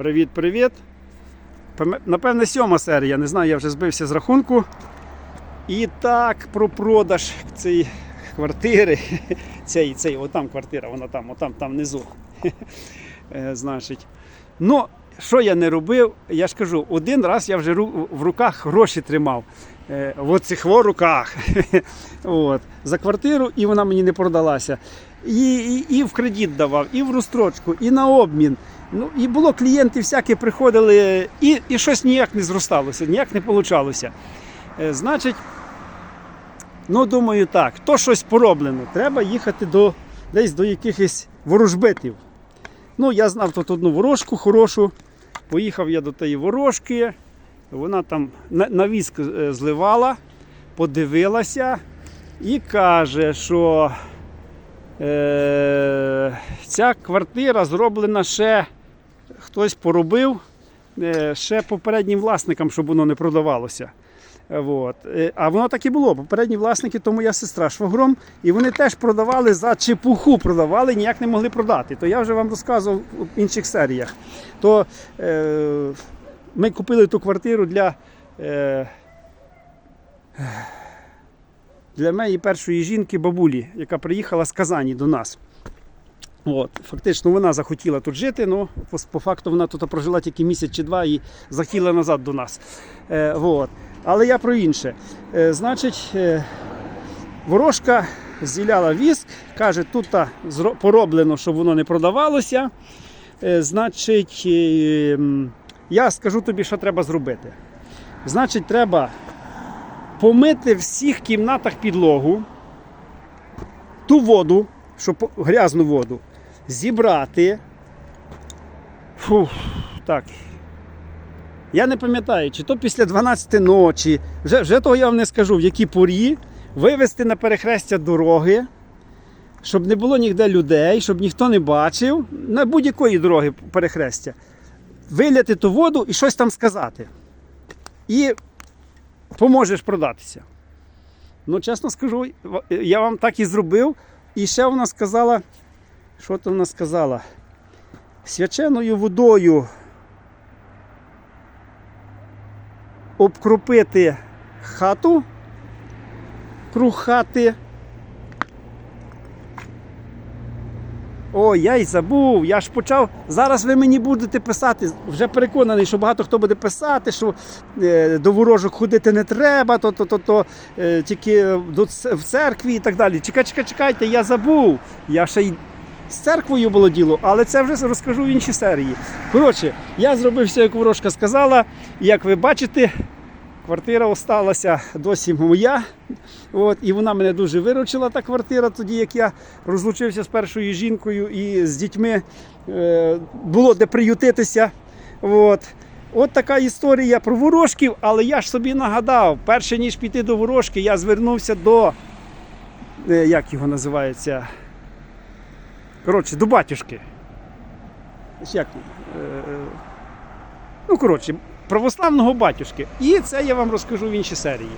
Привіт-привіт. Напевне, сьома серія, не знаю, я вже збився з рахунку. І так, про продаж цієї квартири. Цей, цей, отам квартира, вона там, отам, там внизу. Е, Значить. Ну, що я не робив, я ж кажу, один раз я вже в руках гроші тримав. Е, В оцих во руках. От, за квартиру, і вона мені не продалася. І, і, і в кредит давав, і в розстрочку, і на обмін. Ну, і було клієнти всякі приходили, і, і щось ніяк не зросталося, ніяк не получалося. Е, Значить, ну думаю так, то щось пороблено. Треба їхати до, десь до якихось ворожбитів. Ну, я знав тут одну ворожку хорошу. Поїхав я до тієї ворожки. Вона там на, на віск е, зливала, подивилася і каже, що е, ця квартира зроблена ще хтось поробив е, ще попереднім власникам, щоб воно не продавалося. Е, Вот. Е, А воно так і було. Попередні власники, то моя сестра швагром, і вони теж продавали за чепуху, продавали, ніяк не могли продати. То я вже вам розказував в інших серіях. То е, ми купили ту квартиру для, е, для моєї першої жінки, бабулі, яка приїхала з Казані до нас. От, фактично вона захотіла тут жити, але по, по факту вона тут прожила тільки місяць чи два і захотіла назад до нас. Е, от. Але я про інше. Е, значить, е, ворожка зіляла віск, каже, тут пороблено, щоб воно не продавалося. Е, значить, е, я скажу тобі, що треба зробити. Значить, треба помити в всіх кімнатах підлогу, ту воду, щоб грязну воду, зібрати. Фух, так. Я не пам'ятаю, чи то після 12 ночі, вже, вже того я вам не скажу, в якій порі, вивезти на перехрестя дороги, щоб не було ніде людей, щоб ніхто не бачив, на будь-якої дороги перехрестя. Виляти ту воду і щось там сказати. І поможеш продатися. Ну, чесно скажу, я вам так і зробив. І ще вона сказала, що то вона сказала? Свяченою водою обкропити хату, круг хати. О, я й забув, я ж почав. Зараз ви мені будете писати. Вже переконаний, що багато хто буде писати, що е, до ворожок ходити не треба, то, то, то, то е, тільки до, в церкві і так далі. Чекай, чекай, чекайте, я забув. Я ще й з церквою було діло, але це вже розкажу в іншій серії. Коротше, я зробив все, як ворожка сказала. Як ви бачите, квартира осталася досі моя. От, і вона мене дуже виручила, та квартира, тоді як я розлучився з першою жінкою і з дітьми е, було де приютитися. От. От така історія про ворожків, але я ж собі нагадав, перше ніж піти до ворожки, я звернувся до. е, Як його називається? Коротше, до батюшки. Як? Е, е, Ну, коротше, православного батюшки. І це я вам розкажу в іншій серії.